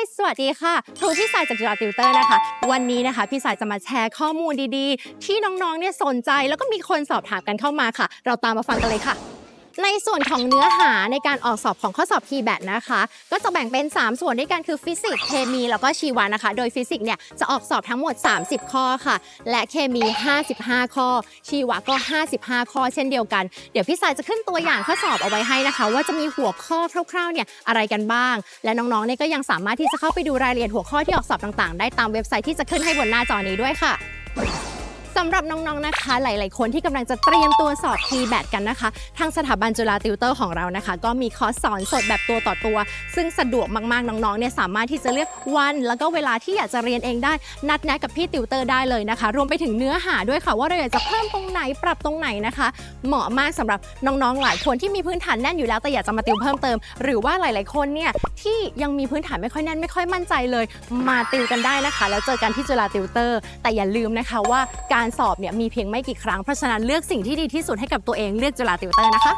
ยสวัสดีค่ะครูพี่สายจากจุฬาติวเตอร์นะคะ วันนี้นะคะ พี่สายจะมาแชร์ข้อมูลดีๆ ที่น้องๆเนี่ยสนใจแล้วก็มีคนสอบถามกันเข้ามาค่ะ เราตามมาฟังกันเลยค่ะ ในส่วนของเนื้อหาในการออกสอบของข้อสอบ t b a t นะคะ ก็จะแบ่งเป็น 3 ส่วนด้วยกันคือฟิสิกส์เคมี แล้วก็ชีวะนะคะ โดยฟิสิกส์เนี่ยจะออกสอบทั้งหมด 30 ข้อค่ะ และเคมี 55 ข้อ ชีวะก็ 55 ข้อเช่นเดียวกัน เดี๋ยวพี่สายจะขึ้นตัวอย่างข้อสอบเอาไว้ให้นะคะ ว่าจะมีหัวข้อคร่าวๆเนี่ยอะไรกันบ้าง และน้องๆเนี่ยก็ยังสามารถที่จะเข้าไปดูรายละเอียดหัวข้อที่ออกสอบต่างๆ ได้ตามเว็บไซต์ที่จะขึ้นให้บนหน้าจอนี้ด้วยค่ะ สำหรับน้องๆนะคะ หลาย ๆ คนที่กำลังจะเตรียมตัวสอบ t b a t กันนะคะ ทางสถาบันจุฬาติวเตอร์ของเรานะคะ ก็มีคอร์สสอนสดแบบตัวต่อตัว ซึ่งสะดวกมากๆ น้องๆเนี่ยสามารถที่จะเลือกวัน แล้วก็เวลาที่อยากจะเรียนเองได้ นัดแนะกับพี่ติวเตอร์ได้เลยนะคะ รวมไปถึงเนื้อหาด้วยค่ะว่าเราอยากจะเพิ่มตรงไหนปรับตรงไหนนะคะ เหมาะมากสำหรับน้องๆ หลายคนที่มีพื้นฐานแน่นอยู่แล้วแต่อยากจะมาติวเพิ่มเติม หรือว่าหลาย ๆ คนเนี่ยที่ยังมีพื้นฐานไม่ค่อยแน่นไม่ค่อยมั่นใจเลย มาติวกันได้นะคะ แล้วเจอกันที่จุฬาติวเตอร์ แต่อย่าลืมนะคะว่าการสอบเนี่ยมีเพียงไม่กี่ครั้ง เพราะฉะนั้นเลือกสิ่งที่ดีที่สุดให้กับตัวเองเลือกจุฬาติวเตอร์นะคะ